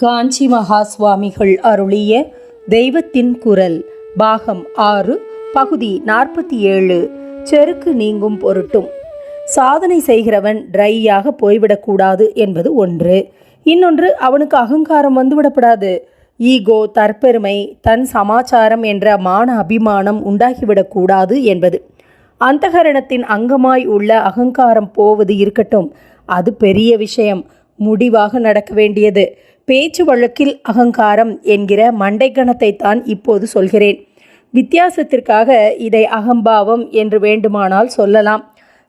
காஞ்சி மகா சுவாமிகள் அருளிய தெய்வத்தின் குரல் பாகம் ஆறு பகுதி நாற்பத்தி ஏழு செருக்கு நீங்கும் பொருட்டும். சாதனை செய்கிறவன் ட்ரையாக போய்விடக்கூடாது என்பது ஒன்று. இன்னொன்று அவனுக்கு அகங்காரம் வந்துவிடப்படாது. ஈகோ தற்பெருமை தன் சமாச்சாரம் என்ற மான அபிமானம் உண்டாகிவிடக்கூடாது என்பது. அந்தகரணத்தின் அங்கமாய் உள்ள அகங்காரம் போவது இருக்கட்டும். அது பெரிய விஷயம். முடிவாக நடக்க வேண்டியது. பேச்சு வழக்கில் அகங்காரம் என்கிற மண்டைக்கணத்தை தான் இப்போது சொல்கிறேன். வித்தியாசத்திற்காக இதை அகம்பாவம் என்று வேண்டுமானால் சொல்லலாம்.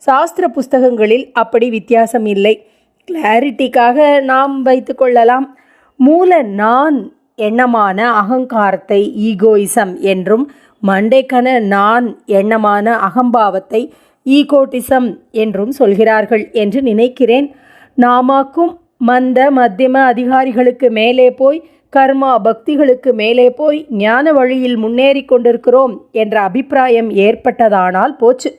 சாஸ்திர புஸ்தகங்களில் அப்படி வித்தியாசம் இல்லை. கிளாரிட்டிக்காக நாம் வைத்துக்கொள்ளலாம் மூல நான் எண்ணமான அகங்காரத்தை ஈகோயிசம் என்றும் மண்டைக்கன நான் எண்ணமான அகம்பாவத்தை ஈகோட்டிசம் என்றும் சொல்கிறார்கள் என்று நினைக்கிறேன். நாமாக்கும் மந்த மத்தியம அதிகாரிகளுக்கு மேலே போய் கர்மா பக்திகளுக்கு மேலே போய் ஞான வழியில் முன்னேறி கொண்டிருக்கிறோம் என்ற அபிப்பிராயம் ஏற்பட்டதானால் போச்சு.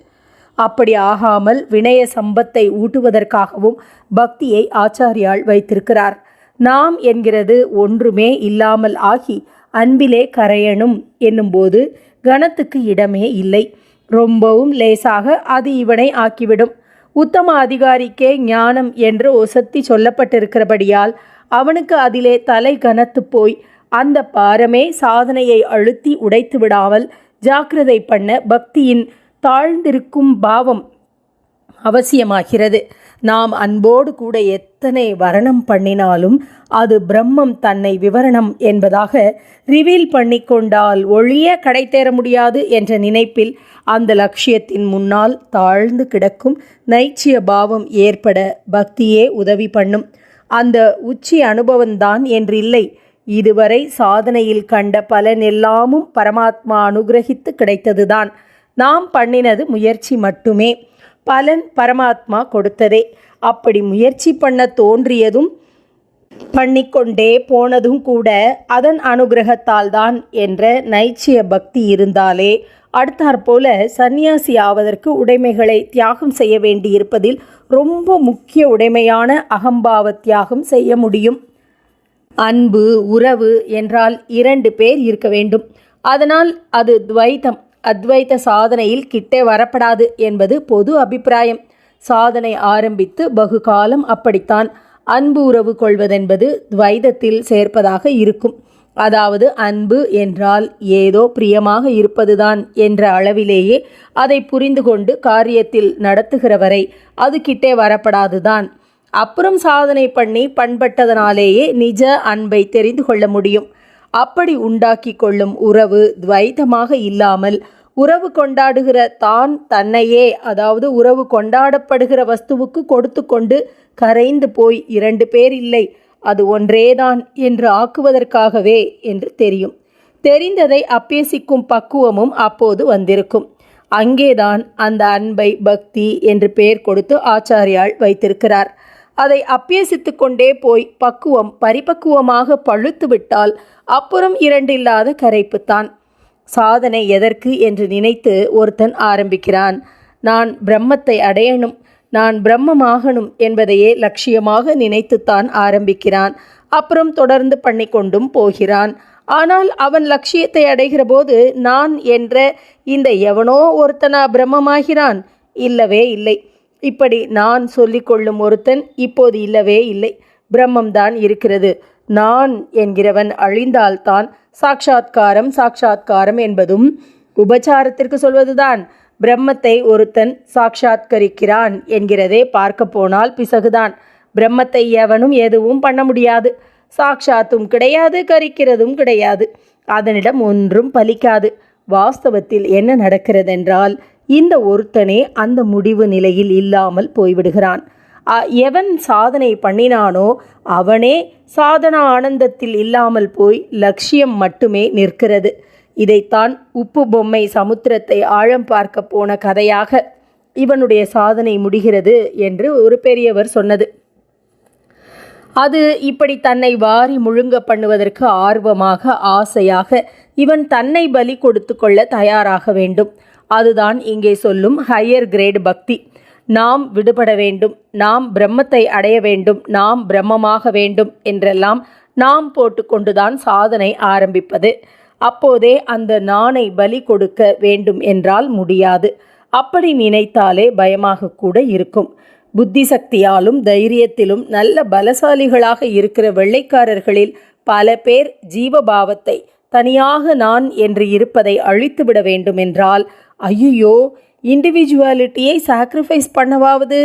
அப்படி ஆகாமல் வினய சம்பத்தை ஊட்டுவதற்காகவும் பக்தியை ஆச்சாரியால் வைத்திருக்கிறார். நாம் என்கிறது ஒன்றுமே இல்லாமல் ஆகி அன்பிலே கரையணும் என்னும்போது கணத்துக்கு இடமே இல்லை. ரொம்பவும் லேசாக அது இவனை ஆக்கிவிடும். உத்தம அதிகாரிக்கே ஞானம் என்று ஒசத்தி சொல்லப்பட்டிருக்கிறபடியால் அவனுக்கு அதிலே தலை கனத்து போய் அந்த பாரமே சாதனையை அழுத்தி உடைத்து விடாமல் ஜாக்கிரதை பண்ண பக்தியின் தாழ்ந்திருக்கும் பாவம் அவசியமாகிறது. நாம் அன்போடு கூட எத்தனை வரணம் பண்ணினாலும் அது பிரம்மம் தன்னை விவரணம் என்பதாக ரிவீல் பண்ணி கொண்டால் ஒழிய கடை தேர முடியாது என்ற நினைப்பில் அந்த லட்சியத்தின் முன்னால் தாழ்ந்து கிடக்கும் நைச்சிய பாவம் ஏற்பட பக்தியே உதவி பண்ணும். அந்த உச்சி அனுபவம்தான் என்றில்லை. இதுவரை சாதனையில் கண்ட பலனெல்லாமும் பரமாத்மா அனுகிரகித்து கிடைத்ததுதான். நாம் பண்ணினது முயற்சி மட்டுமே. பலன் பரமாத்மா கொடுத்ததே. அப்படி முயற்சி பண்ண தோன்றியதும் பண்ணிக்கொண்டே போனதும் கூட அதன் அனுகிரகத்தால் தான் என்ற நைச்சிய பக்தி இருந்தாலே அடுத்தாற்போல சந்நியாசி ஆவதற்கு உடைமைகளை தியாகம் செய்ய வேண்டியிருப்பதில் ரொம்ப முக்கிய உடைமையான அகம்பாவ தியாகம் செய்ய முடியும். அன்பு உறவு என்றால் இரண்டு பேர் இருக்க வேண்டும். அதனால் அது துவைத்தம். அத்வைத்த சாதனையில் கிட்டே வரப்படாது என்பது பொது அபிப்பிராயம். சாதனை ஆரம்பித்து பகுகாலம் அப்படித்தான் அன்பு உறவு கொள்வதென்பது துவைதத்தில் சேர்ப்பதாக இருக்கும். அதாவது அன்பு என்றால் ஏதோ பிரியமாக இருப்பதுதான் என்ற அளவிலேயே அதை புரிந்து கொண்டு காரியத்தில் நடத்துகிறவரை அது கிட்டே வரப்படாதுதான். அப்புறம் சாதனை பண்ணி பண்பட்டதனாலேயே நிஜ அன்பை தெரிந்து கொள்ள முடியும். அப்படி உண்டாக்கி கொள்ளும் உறவு துவைத்தமாக இல்லாமல் உறவு கொண்டாடுகிற தான் தன்னையே அதாவது உறவு கொண்டாடப்படுகிற வஸ்துவுக்கு கொடுத்து கொண்டு கரைந்து போய் இரண்டு பேர் இல்லை அது ஒன்றேதான் என்று ஆக்குவதற்காகவே என்று தெரியும். தெரிந்ததை அப்பேசிக்கும் பக்குவமும் அப்போது வந்திருக்கும். அங்கேதான் அந்த அன்பை பக்தி என்று பெயர் கொடுத்து ஆச்சாரியால் வைத்திருக்கிறார். அதை அப்பியசித்து கொண்டே போய் பக்குவம் பரிபக்குவமாக பழுத்துவிட்டால் அப்புறம் இரண்டில்லாத கரைப்புத்தான். சாதனை எதற்கு என்று நினைத்து ஒருத்தன் ஆரம்பிக்கிறான். நான் பிரம்மத்தை அடையணும் நான் பிரம்மமாகணும் என்பதையே லட்சியமாக நினைத்துத்தான் ஆரம்பிக்கிறான். அப்புறம் தொடர்ந்து பண்ணிக்கொண்டும் போகிறான். ஆனால் அவன் லட்சியத்தை அடைகிற போது நான் என்ற இந்த எவனோ ஒருத்தனா பிரம்மமாகிறான்? இல்லவே இல்லை. இப்படி நான் சொல்லிக்கொள்ளும் ஒருத்தன் இப்போது இல்லவே இல்லை. பிரம்மம்தான் இருக்கிறது. நான் என்கிறவன் அழிந்தால்தான் சாட்சாத்காரம் சாட்சாத்காரம் என்பதும் உபச்சாரத்திற்கு சொல்வதுதான். பிரம்மத்தை ஒருத்தன் சாட்சாத்கரிக்கிறான் என்கிறதே பார்க்க போனால் பிசகுதான். பிரம்மத்தை எவனும் எதுவும் பண்ண முடியாது. சாட்சாத்தும் கிடையாது கரிக்கிறதும் கிடையாது. அதனிடம் ஒன்றும் பலிக்காது. வாஸ்தவத்தில் என்ன நடக்கிறதென்றால் இந்த ஒருத்தனே அந்த முடிவு நிலையில் இல்லாமல் போய்விடுகிறான். எவன் சாதனை பண்ணினானோ அவனே சாதனா ஆனந்தத்தில் இல்லாமல் போய் லட்சியம் மட்டுமே நிற்கிறது. இதைத்தான் உப்பு பொம்மை சமுத்திரத்தை ஆழம் பார்க்க போன கதையாக இவனுடைய சாதனை முடிகிறது என்று ஒரு பெரியவர் சொன்னது. அது இப்படி தன்னை வாரி முழுங்க பண்ணுவதற்கு ஆர்வமாக ஆசையாக இவன் தன்னை பலி கொடுத்து கொள்ள தயாராக வேண்டும். அதுதான் இங்கே சொல்லும் ஹையர் கிரேட் பக்தி. நாம் விடுபட வேண்டும் நாம் பிரம்மத்தை அடைய வேண்டும் நாம் பிரம்மமாக வேண்டும் என்றெல்லாம் நாம் போட்டுக்கொண்டுதான் சாதனை ஆரம்பிப்பது. அப்போதே அந்த நாணை பலி கொடுக்க வேண்டும் என்றால் முடியாது. அப்படி நினைத்தாலே பயமாக கூட இருக்கும். புத்தி சக்தியாலும் தைரியத்திலும் நல்ல பலசாலிகளாக இருக்கிற வெள்ளைக்காரர்களில் பல பேர் ஜீவபாவத்தை தனியாக நான் என்று இருப்பதை அழித்துவிட வேண்டும் என்றால் ஐயோ இண்டிவிஜுவாலிட்டியை சாக்ரிஃபைஸ் பண்ணவாவது?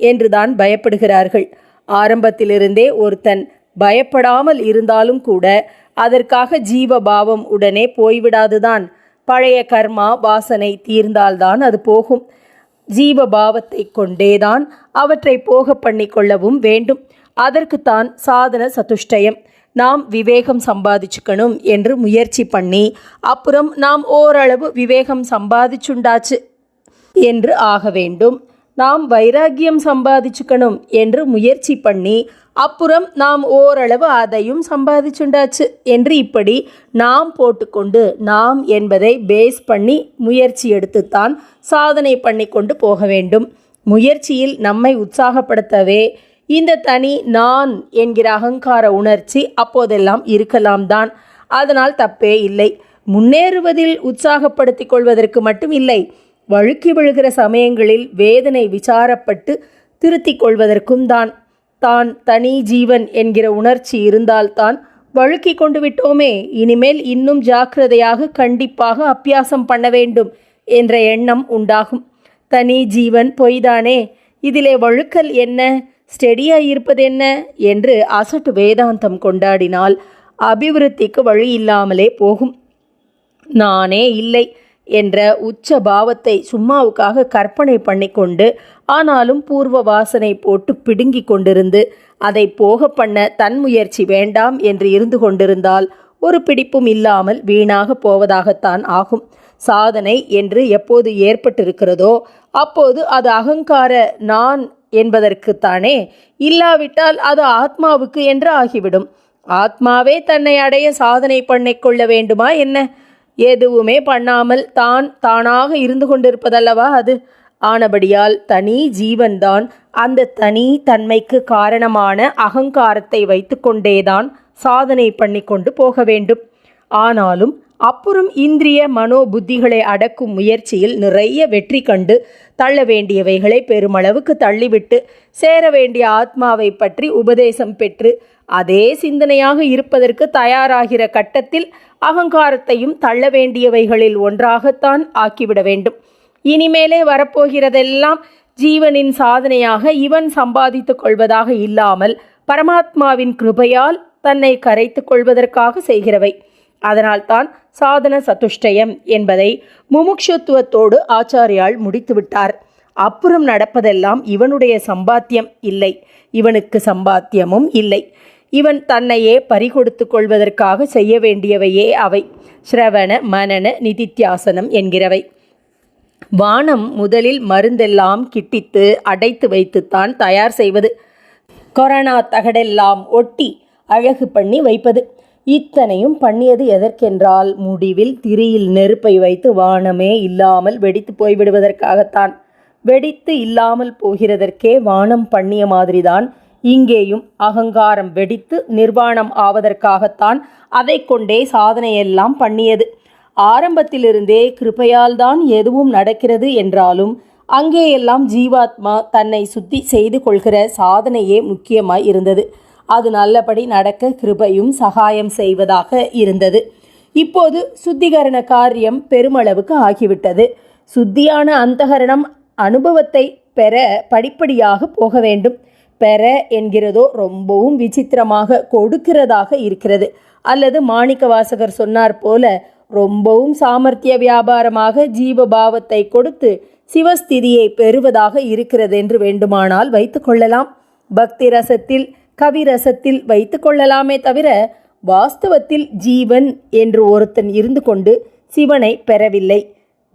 என்று தான் பயப்படுகிறார்கள். ஆரம்பத்திலிருந்தே ஒருத்தன் பயப்படாமல் இருந்தாலும் கூட அதற்காக ஜீவபாவம் உடனே போய்விடாதுதான். பழைய கர்மா வாசனை தீர்ந்தால்தான் அது போகும். ஜீவபாவத்தை கொண்டேதான் அவற்றை போக பண்ணிக்கொள்ளவும் வேண்டும். அதற்குத்தான் சாதன சதுஷ்டயம். நாம் விவேகம் சம்பாதிச்சுக்கணும் என்று முயற்சி பண்ணி அப்புறம் நாம் ஓரளவு விவேகம் சம்பாதிச்சுண்டாச்சு என்று ஆக வேண்டும். நாம் வைராக்கியம் சம்பாதிச்சுக்கணும் என்று முயற்சி பண்ணி அப்புறம் நாம் ஓரளவு அதையும் சம்பாதிச்சுண்டாச்சு என்று இப்படி நாம் போட்டுக்கொண்டு நாம் என்பதை பேஸ் பண்ணி முயற்சி எடுத்துத்தான் சாதனை பண்ணி கொண்டு போக வேண்டும். முயற்சியில் நம்மை உற்சாகப்படுத்தவே இந்த தனி நான் என்கிற அகங்கார உணர்ச்சி அப்போதெல்லாம் இருக்கலாம் தான் அதனால் தப்பே இல்லை. முன்னேறுவதில் உற்சாகப்படுத்திக் கொள்வதற்கு மட்டும் இல்லை வழுக்கி விழுகிற சமயங்களில் வேதனை விசாரப்பட்டு திருத்திக் கொள்வதற்கும் தான். தான் தனி ஜீவன் என்கிற உணர்ச்சி இருந்தால்தான் வழுக்கி கொண்டு விட்டோமே இனிமேல் இன்னும் ஜாக்கிரதையாக கண்டிப்பாக அப்பியாசம் பண்ண வேண்டும் என்ற எண்ணம் உண்டாகும். தனி ஜீவன் பொய்தானே இதிலே வழுக்கல் என்ன? ஸ்டெடியாய் இருப்பது என்ன என்று அசட்டு வேதாந்தம் கொண்டாடினால் அபிவிருத்திக்கு வழி இல்லாமலே போகும். நானே இல்லை என்ற உச்ச பாவத்தை சும்மாவுக்காக கற்பனை பண்ணிக்கொண்டு ஆனாலும் பூர்வ வாசனை போட்டு பிடுங்கி கொண்டிருந்து அதை போக பண்ண தன் முயற்சி வேண்டாம் என்று இருந்து கொண்டிருந்தால் ஒரு பிடிப்பும் இல்லாமல் வீணாக போவதாகத்தான் ஆகும். சாதனை என்று எப்போது ஏற்பட்டிருக்கிறதோ அப்போது அது அகங்கார நான் என்பதற்குத்தானே இல்லாவிட்டால் அது ஆத்மாவுக்கு என்று ஆகிவிடும். ஆத்மாவே தன்னை அடைய சாதனை பண்ணிக்கொள்ள வேண்டுமா என்ன? எதுவுமே பண்ணாமல் தான் தானாக இருந்து கொண்டிருப்பதல்லவா அது? ஆனபடியால் தனி ஜீவன்தான் அந்த தனி தன்மைக்கு காரணமான அகங்காரத்தை வைத்துக்கொண்டேதான் சாதனை பண்ணி கொண்டு போக வேண்டும். ஆனாலும் அப்புறம் இந்திரிய மனோ புத்திகளை அடக்கும் முயற்சியில் நிறைய வெற்றி கண்டு தள்ள வேண்டியவைகளை பெருமளவுக்கு தள்ளிவிட்டு சேர வேண்டிய ஆத்மாவை பற்றி உபதேசம் பெற்று அதே சிந்தனையாக இருப்பதற்கு தயாராகிற கட்டத்தில் அகங்காரத்தையும் தள்ள வேண்டியவைகளில் ஒன்றாகத்தான் ஆக்கிவிட வேண்டும். இனிமேலே வரப்போகிறதெல்லாம் ஜீவனின் சாதனையாக இவன் சம்பாதித்துக் கொள்வதாக இல்லாமல் பரமாத்மாவின் கிருபையால் தன்னை கரைத்துக் கொள்வதற்காக செய்கிறவை. அதனால்தான் சாதன சதுஷ்டயம் என்பதை முமுட்சுத்துவத்தோடு ஆச்சாரியால் முடித்துவிட்டார். அப்புறம் நடப்பதெல்லாம் இவனுடைய சம்பாத்தியம் இல்லை. இவனுக்கு சம்பாத்தியமும் இல்லை. இவன் தன்னையே பறிகொடுத்து கொள்வதற்காக செய்ய வேண்டியவையே அவை. ஸ்ரவண மனன நிதித்தியாசனம் என்கிறவை. வானம் முதலில் மருந்தெல்லாம் கிட்டித்து அடைத்து வைத்துத்தான் தயார் செய்வது. கொரோனா தகடெல்லாம் ஒட்டி அழகு பண்ணி வைப்பது. இத்தனையும் பண்ணியது எதற்கென்றால் முடிவில் திரியில் நெருப்பை வைத்து வானமே இல்லாமல் வெடித்து போய்விடுவதற்காகத்தான். வெடித்து இல்லாமல் போகிறதற்கே வானம் பண்ணிய மாதிரிதான் இங்கேயும் அகங்காரம் வெடித்து நிர்வாணம் ஆவதற்காகத்தான் அதை கொண்டே சாதனையெல்லாம் பண்ணியது. ஆரம்பத்திலிருந்தே கிருபையால்தான் எதுவும் நடக்கிறது என்றாலும் அங்கேயெல்லாம் ஜீவாத்மா தன்னை சுத்தி செய்து கொள்கிற சாதனையே முக்கியமாய் இருந்தது. அது நல்லபடி நடக்க கிருபையும் சகாயம் செய்வதாக இருந்தது. இப்போது சுத்திகரண காரியம் பெருமளவுக்கு ஆகிவிட்டது. சுத்தியான அந்தகரணம் அனுபவத்தை பெற படிப்படியாக போக வேண்டும். பெற என்கிறதோ ரொம்பவும் விசித்திரமாக கொடுக்கிறதாக இருக்கிறது. அல்லது மாணிக்க வாசகர் சொன்னார் போல ரொம்பவும் சாமர்த்திய வியாபாரமாக ஜீவபாவத்தை கொடுத்து சிவஸ்திதியை பெறுவதாக இருக்கிறது என்று வேண்டுமானால் வைத்துக்கொள்ளலாம் பக்தி ரசத்தில் கவி ரசத்தில் வைத்துக்கொள்ளலாமே தவிர வாஸ்தவத்தில் ஜீவன் என்று ஒருத்தன் இருந்து கொண்டு சிவனை பெறவில்லை.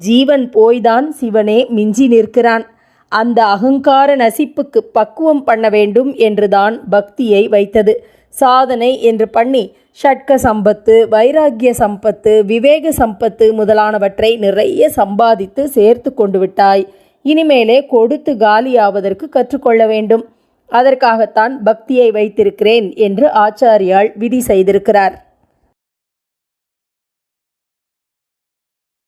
ஜீவன் போய்தான் சிவனே மிஞ்சி நிற்கிறான். அந்த அகங்கார நசிப்புக்கு பக்குவம் பண்ண வேண்டும் என்றுதான் பக்தியை வைத்தது. சாதனை என்று பண்ணி ஷட்க சம்பத்து வைராக்கிய சம்பத்து விவேக சம்பத்து முதலானவற்றை நிறைய சம்பாதித்து சேர்த்து கொண்டு விட்டாய். இனிமேலே கொடுத்து காலியாவதற்கு கற்றுக்கொள்ள வேண்டும். அதற்காகத்தான் பக்தியை வைத்திருக்கிறேன் என்று ஆச்சாரியால் விதி செய்திருக்கிறார்.